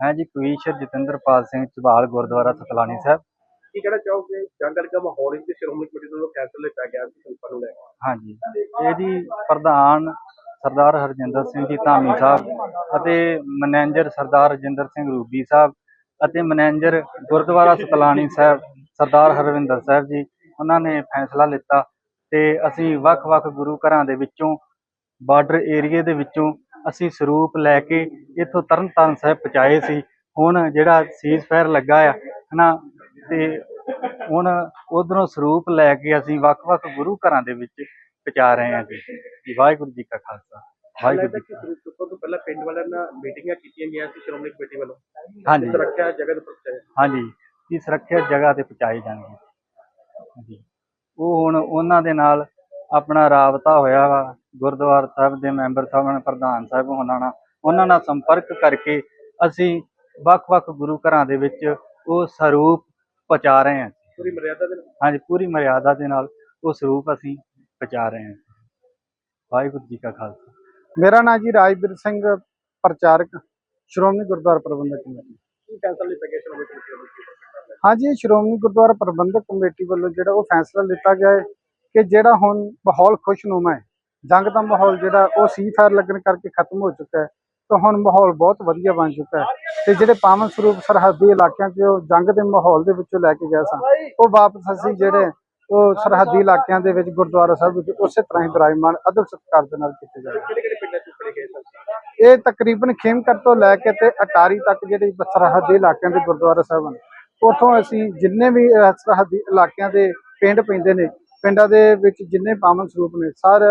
ਹੈ ਜੀ ਕਵੀਸ਼ਰ ਜਤਿੰਦਰਪਾਲ ਸਿੰਘ ਝਬਾਲ ਗੁਰਦੁਆਰਾ ਸਤਲਾਣੀ ਸਾਹਿਬ। ਕੀ ਕਹਿਣਾ ਚਾਹੋਗੇ? ਜੰਗਲ ਦਾ ਮਾਹੌਲ ਇਸ ਸ਼੍ਰੋਮਣੀ ਕਮੇਟੀ ਵੱਲੋਂ ਫੈਸਲਾ ਲਿਆ ਗਿਆ ਸੀ ਸੰਗਤਾਂ ਨੂੰ ਲੈ ਕੇ। ਹਾਂਜੀ। ਇਹਦੀ ਪ੍ਰਧਾਨ ਸਰਦਾਰ ਹਰਜਿੰਦਰ ਸਿੰਘ ਜੀ ਧਾਮੀ ਸਾਹਿਬ ਅਤੇ ਮੈਨੇਜਰ ਸਰਦਾਰ ਰਜਿੰਦਰ ਸਿੰਘ ਰੂਬੀ ਸਾਹਿਬ ਅਤੇ ਮੈਨੇਜਰ ਗੁਰਦੁਆਰਾ ਸਤਲਾਣੀ ਸਾਹਿਬ ਸਰਦਾਰ ਹਰਵਿੰਦਰ ਸਾਹਿਬ ਜੀ ਉਹਨਾਂ ਨੇ ਫੈਸਲਾ ਲਿੱਤਾ ਤੇ ਅਸੀਂ ਵੱਖ-ਵੱਖ ਗੁਰੂ ਘਰਾਂ ਦੇ ਵਿੱਚੋਂ ਬਾਰਡਰ ਏਰੀਏ ਦੇ ਵਿੱਚੋਂ ਅਸੀਂ ਸਰੂਪ ਲੈ ਕੇ ਇੱਥੋਂ ਤਰਨਤਾਰਨ ਸਾਹਿਬ ਪਹੁੰਚਾਏ ਸੀ। ਹੁਣ ਜਿਹੜਾ ਸੀਜ਼ ਫਾਇਰ ਲੱਗਾ ਆ ਹਨਾ ਤੇ ਹੁਣ ਉਧਰੋਂ ਸਰੂਪ ਲੈ ਕੇ ਅਸੀਂ ਵੱਖ-ਵੱਖ ਗੁਰੂ ਘਰਾਂ ਦੇ ਵਿੱਚ ਪਹੁੰਚਾ ਰਹੇ ਹਾਂ ਜੀ। ਵਾਹਿਗੁਰੂ ਜੀ ਕਾ ਖਾਲਸਾ। ਵਾਹਿਗੁਰੂ ਜੀ ਸਰੂਪ ਤੋਂ ਪਹਿਲਾਂ ਪਿੰਡ ਵਾਲਿਆਂ ਨਾਲ ਮੀਟਿੰਗਾਂ ਕੀਤੀਆਂ ਗਈਆਂ ਸੀ ਸ਼੍ਰੋਮਣੀ ਕਮੇਟੀ ਵੱਲੋਂ। ਫਤਿਹ। ਹਾਂਜੀ ਸੁਰੱਖਿਆ ਜਗ੍ਹਾ ਦੇ ਪ੍ਰਤੀ ਹਾਂਜੀ ਇਹ ਸੁਰੱਖਿਅਤ ਜਗ੍ਹਾ ਤੇ ਪਹੁੰਚਾਏ ਜਾਣਗੇ। ਜੀ ਉਹ ਹੁਣ ਉਹਨਾਂ ਦੇ ਨਾਲ ਆਪਣਾ ਰਾਬਤਾ ਹੋਇਆ ਵਾ। ਗੁਰਦੁਆਰਾ ਸਾਹਿਬ ਦੇ ਮੈਂਬਰ ਸਾਹਿਬਾਨ ਪ੍ਰਧਾਨ ਸਾਹਿਬ ਹੋਣਾ ਨਾਲ। ਉਹਨਾਂ ਨਾਲ ਸੰਪਰਕ ਕਰਕੇ ਅਸੀਂ ਵੱਖ-ਵੱਖ ਗੁਰੂ ਘਰਾਂ ਦੇ ਵਿੱਚ ਉਹ ਸਰੂਪ ਪਹੁੰਚਾ ਰਹੇ ਹਾਂ। ਪੂਰੀ ਮਰਿਆਦਾ ਦੇ ਨਾਲ? ਹਾਂਜੀ ਪੂਰੀ ਮਰਿਆਦਾ ਦੇ ਨਾਲ ਉਹ ਸਰੂਪ ਅਸੀਂ ਪਹੁੰਚਾ ਰਹੇ ਹਾਂ। ਵਾਹਿਗੁਰੂ ਜੀ ਕਾ ਖਾਲਸਾ। ਮੇਰਾ ਨਾਮ ਜੀ ਰਾਜਵੀਰ ਸਿੰਘ ਪ੍ਰਚਾਰਕ ਸ਼੍ਰੋਮਣੀ ਗੁਰਦੁਆਰਾ ਪ੍ਰਬੰਧਕ ਕਮੇਟੀ। ਕੀ ਫੈਸਲਾ ਲਿਆ ਗਿਆ ਸ਼੍ਰੋਮਣੀ ਕਮੇਟੀ ਹਾਂਜੀ ਸ਼੍ਰੋਮਣੀ ਗੁਰਦੁਆਰਾ ਪ੍ਰਬੰਧਕ ਕਮੇਟੀ ਵੱਲੋਂ ਜਿਹੜਾ ਉਹ ਫੈਸਲਾ ਲਿੱਤਾ ਗਿਆ ਹੈ ਕਿ ਜਿਹੜਾ ਹੁਣ ਮਾਹੌਲ ਖੁਸ਼ਨੁਮਾ ਹੈ ਜੰਗ ਦਾ ਮਾਹੌਲ ਜਿਹੜਾ ਉਹ ਸੀ ਫਾਇਰ ਲੱਗਣ ਕਰਕੇ ਖਤਮ ਹੋ ਚੁੱਕਾ ਹੈ ਤਾਂ ਹੁਣ ਮਾਹੌਲ ਬਹੁਤ ਵਧੀਆ ਬਣ ਚੁੱਕਾ ਹੈ। ਤੇ ਜਿਹੜੇ ਪਾਵਨ ਸਰੂਪ ਸਰਹੱਦੀ ਇਲਾਕਿਆਂ 'ਚ ਉਹ ਜੰਗ ਦੇ ਮਾਹੌਲ ਦੇ ਵਿੱਚੋਂ ਲੈ ਕੇ ਗਏ ਸਨ ਉਹ ਵਾਪਸ ਅਸੀਂ ਜਿਹੜੇ ਉਹ ਸਰਹੱਦੀ ਇਲਾਕਿਆਂ ਦੇ ਵਿੱਚ ਗੁਰਦੁਆਰਾ ਸਾਹਿਬ ਵਿੱਚ ਉਸੇ ਤਰ੍ਹਾਂ ਹੀ ਵਿਰਾਜਮਾਨ ਅਦਬ ਸਤਿਕਾਰ ਦੇ ਨਾਲ ਕੀਤੇ ਜਾਂਦੇ ਇਹ ਤਕਰੀਬਨ ਖੇਮਕਰ ਤੋਂ ਲੈ ਕੇ ਤੇ ਅਟਾਰੀ ਤੱਕ ਜਿਹੜੇ ਸਰਹੱਦੀ ਇਲਾਕਿਆਂ ਦੇ ਗੁਰਦੁਆਰਾ ਸਾਹਿਬ ਹਨ ਉਥੋਂ ਅਸੀਂ ਜਿੰਨੇ ਵੀ ਸਰਹੱਦੀ ਇਲਾਕਿਆਂ ਦੇ ਪਿੰਡ ਪੈਂਦੇ ਨੇ ਪਿੰਡਾਂ ਦੇ ਵਿੱਚ ਜਿੰਨੇ ਪਾਵਨ ਸਰੂਪ ਨੇ ਸਾਰੇ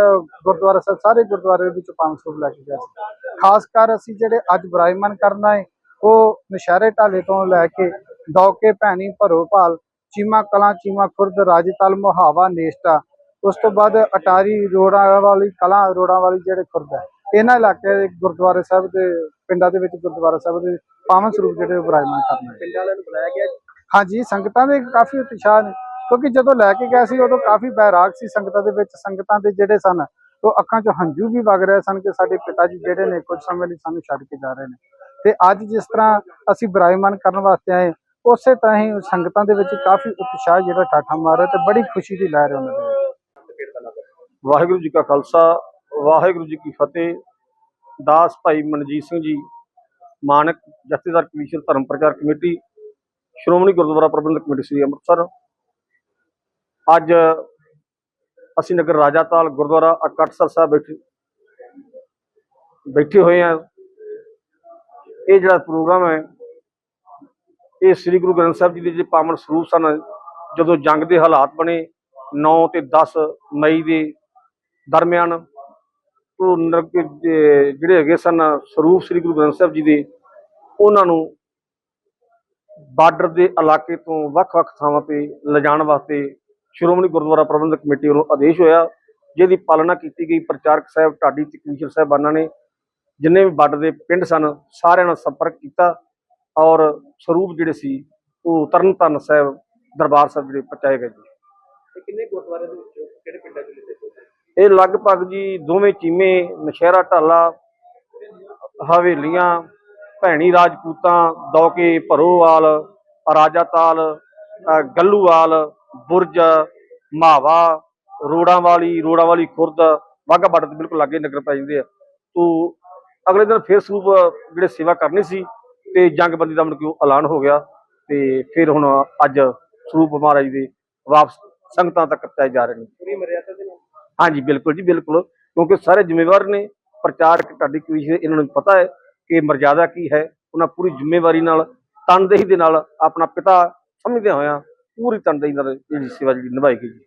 ਗੁਰਦੁਆਰਾ ਸਾਹਿਬ ਸਾਰੇ ਗੁਰਦੁਆਰੇ ਵਿੱਚ ਪਾਵਨ ਸਰੂਪ ਲੈ ਕੇ ਗਏ ਸੀ। ਖਾਸ ਕਰ ਅਸੀਂ ਜਿਹੜੇ ਅੱਜ ਬਰਾਈਮਨ ਕਰਨਾ ਹੈ ਉਹ ਨਸ਼ਹਿਰੇ ਢਾਲੇ ਤੋਂ ਲੈ ਕੇ ਦੌਕੇ ਭੈਣੀ ਭਰੋਪਾਲ ਚੀਮਾ ਕਲਾਂ ਚੀਮਾ ਖੁਰਦ ਰਾਜਤਲ ਮੁਹਾਵਾ ਨੇਸਟਾ ਉਸ ਤੋਂ ਬਾਅਦ ਅਟਾਰੀ ਰੋੜਾ ਵਾਲੀ ਕਲਾਂ ਰੋੜਾ ਵਾਲੀ ਜਿਹੜੇ ਖੁਰਦ ਹੈ ਇਹਨਾਂ ਇਲਾਕੇ ਦੇ ਗੁਰਦੁਆਰੇ ਸਾਹਿਬ ਦੇ ਪਿੰਡਾਂ ਦੇ ਵਿੱਚ ਗੁਰਦੁਆਰਾ ਸਾਹਿਬ ਦੇ ਪਾਵਨ ਸਰੂਪ ਜਿਹੜੇ ਵਿਰਾਜਮਾਨ ਕਰਨੇ। ਪਿੰਡਾਂ ਵਾਲਿਆਂ ਨੂੰ ਬੁਲਾਇਆ ਗਿਆ ਹਾਂਜੀ ਸੰਗਤਾਂ ਦੇ ਕਾਫੀ ਉਤਸ਼ਾਹ ਨੇ। ਕਿਉਂਕਿ ਜਦੋਂ ਲੈ ਕੇ ਗਏ ਸੀ, ਉਦੋਂ ਕਾਫੀ ਬੈਰਾਗ ਸੀ ਸੰਗਤਾਂ ਦੇ ਵਿੱਚ, ਸੰਗਤਾਂ ਦੇ ਜਿਹੜੇ ਸਨ, ਉਹ ਅੱਖਾਂ 'ਚੋਂ ਹੰਝੂ ਵੀ ਵਗ ਰਹੇ ਸਨ ਕਿ ਸਾਡੇ ਪਿਤਾ ਜੀ ਜਿਹੜੇ ਨੇ ਕੁਝ ਸਮੇਂ ਲਈ ਸਾਨੂੰ ਛੱਡ ਕੇ ਜਾ ਰਹੇ ਨੇ। ਤੇ ਅੱਜ ਜਿਸ ਤਰ੍ਹਾਂ ਅਸੀਂ ਬਰਾਈਮਾਨ ਕਰਨ ਵਾਸਤੇ ਆਏ, ਉਸੇ ਤਰ੍ਹਾਂ ਹੀ ਸੰਗਤਾਂ ਦੇ ਵਿੱਚ ਕਾਫੀ ਉਤਸ਼ਾਹ ਜਿਹੜਾ ਠਾਠਾ ਮਾਰ ਰਿਹਾ ਤੇ ਬੜੀ ਖੁਸ਼ੀ ਦੀ ਲਹਿਰ ਹੈ ਉਹਨਾਂ ਦੇ ਵਾਹਿਗੁਰੂ ਜੀ ਕਾ ਖਾਲਸਾ, ਵਾਹਿਗੁਰੂ ਜੀ ਕੀ ਫਤਿਹ। ਦਾਸ ਭਾਈ ਮਨਜੀਤ ਸਿੰਘ ਜੀ, ਮਾਨਕ ਜਥੇਦਾਰ ਕਮਿਸ਼ਨ ਧਰਮ ਪ੍ਰਚਾਰ ਕਮੇਟੀ, ਸ਼੍ਰੋਮਣੀ ਗੁਰਦੁਆਰਾ ਪ੍ਰਬੰਧਕ ਕਮੇਟੀ ਸ੍ਰੀ ਅੰਮ੍ਰਿਤਸਰ। ਅੱਜ ਅਸੀਂ ਨਗਰ ਰਾਜਾਤਾਲ ਗੁਰਦੁਆਰਾ ਅਕਟਸਰ ਸਾਹਿਬ ਬੈਠੇ ਬੈਠੇ ਹੋਏ ਆ ਇਹ ਜਿਹੜਾ ਪ੍ਰੋਗਰਾਮ ਹੈ, ਇਹ ਸ੍ਰੀ ਗੁਰੂ ਗ੍ਰੰਥ ਸਾਹਿਬ ਜੀ ਦੇ ਜਿਹੜੇ ਪਾਵਨ ਸਰੂਪ ਸਨ, ਜਦੋਂ ਜੰਗ ਦੇ ਹਾਲਾਤ ਬਣੇ 9 ਤੇ 10 ਮਈ ਦੇ ਦਰਮਿਆਨ, ਉਹ ਨਰਕ ਜਿਹੜੇ ਹੈਗੇ ਸਨ, ਸਰੂਪ ਸ੍ਰੀ ਗੁਰੂ ਗ੍ਰੰਥ ਸਾਹਿਬ ਜੀ ਦੇ, ਉਹਨਾਂ ਨੂੰ ਬਾਰਡਰ ਦੇ ਇਲਾਕੇ ਤੋਂ ਵੱਖ-ਵੱਖ ਥਾਵਾਂ ਤੇ ਲਿਜਾਣ ਵਾਸਤੇ ਸ਼੍ਰੋਮਣੀ ਗੁਰਦੁਆਰਾ ਪ੍ਰਬੰਧਕ ਕਮੇਟੀ ਵੱਲੋਂ ਆਦੇਸ਼ ਹੋਇਆ ਜਿਹਦੀ ਪਾਲਣਾ ਕੀਤੀ ਗਈ। ਪ੍ਰਚਾਰਕ ਸਾਹਿਬ ਢਾਡੀ ਤੇ ਕਮਿਸ਼ਨਰ ਸਾਹਿਬਾਨਾਂ ਨੇ ਜਿੰਨੇ ਵੀ ਬਾਰਡਰ ਦੇ ਪਿੰਡ ਸਨ ਸਾਰਿਆਂ ਨਾਲ ਸੰਪਰਕ ਕੀਤਾ ਔਰ ਸਰੂਪ ਜਿਹੜੇ ਸੀ ਉਹ ਤਰਨਤਾਰਨ ਸਾਹਿਬ ਦਰਬਾਰ ਸਾਹਿਬ ਜਿਹੜੇ ਪਹੁੰਚਾਏ ਗਏ ਜੀ ਕਿੰਨੇ ਗੁਰਦੁਆਰੇ ਦੇ ਵਿੱਚ ਕਿਹੜੇ ਪਿੰਡਾਂ ਚ ਲਿਖੇ ਇਹ ਲਗਭਗ ਜੀ ਦੋਵੇਂ ਚੀਮੇ ਨਸ਼ਹਿਰਾ ਢਾਲਾ ਹਵੇਲੀਆਂ ਭੈਣੀ ਰਾਜਪੂਤਾਂ ਦੌਕੇ ਭਰੋਵਾਲ ਰਾਜਾਤਾਲ ਗੱਲੂਵਾਲ ਬੁਰਜ ਮਾਵਾ ਰੋੜਾਂ ਵਾਲੀ ਰੋੜਾਂ ਵਾਲੀ ਖੁਰਦ ਵਾਹਗਾ ਬਾਰਡਰ ਦੇ ਬਿਲਕੁਲ ਲਾਗੇ ਨਗਰ ਪੈ ਜਾਂਦੇ ਆ। ਤੋ ਅਗਲੇ ਦਿਨ ਫਿਰ ਸਰੂਪ ਜਿਹੜੇ ਸੇਵਾ ਕਰਨੀ ਸੀ ਤੇ ਜੰਗਬੰਦੀ ਦਾ ਮਤਲਬ ਕਿ ਉਹ ਐਲਾਨ ਹੋ ਗਿਆ ਤੇ ਫਿਰ ਹੁਣ ਅੱਜ ਸਰੂਪ ਮਹਾਰਾਜ ਦੇ ਵਾਪਸ ਸੰਗਤਾਂ ਤੱਕ ਪਹੁੰਚਾਏ ਜਾ ਰਹੇ ਨੇ। ਪੂਰੀ ਮਰਿਆਦਾ ਦੇ ਨਾਲ? ਹਾਂਜੀ ਬਿਲਕੁਲ ਜੀ ਬਿਲਕੁਲ। ਕਿਉਂਕਿ ਸਾਰੇ ਜ਼ਿੰਮੇਵਾਰ ਨੇ ਪ੍ਰਚਾਰਕ ਤੁਹਾਡੀ ਕਵੀਸ਼ ਇਹਨਾਂ ਨੂੰ ਪਤਾ ਹੈ ਕਿ ਮਰਜ਼ਾਦਾ ਕੀ ਹੈ। ਉਹਨਾਂ ਪੂਰੀ ਜ਼ਿੰਮੇਵਾਰੀ ਨਾਲ ਤਨਦੇਹੀ ਦੇ ਨਾਲ ਆਪਣਾ ਪਿਤਾ ਸਮਝਦੇ ਹੋਇਆਂ ਪੂਰੀ ਤਨਦੇਹੀ ਨਾਲ ਜਿਹੜੀ ਸੇਵਾ ਜਿਹੜੀ ਨਿਭਾਈ ਗਈ ਜੀ।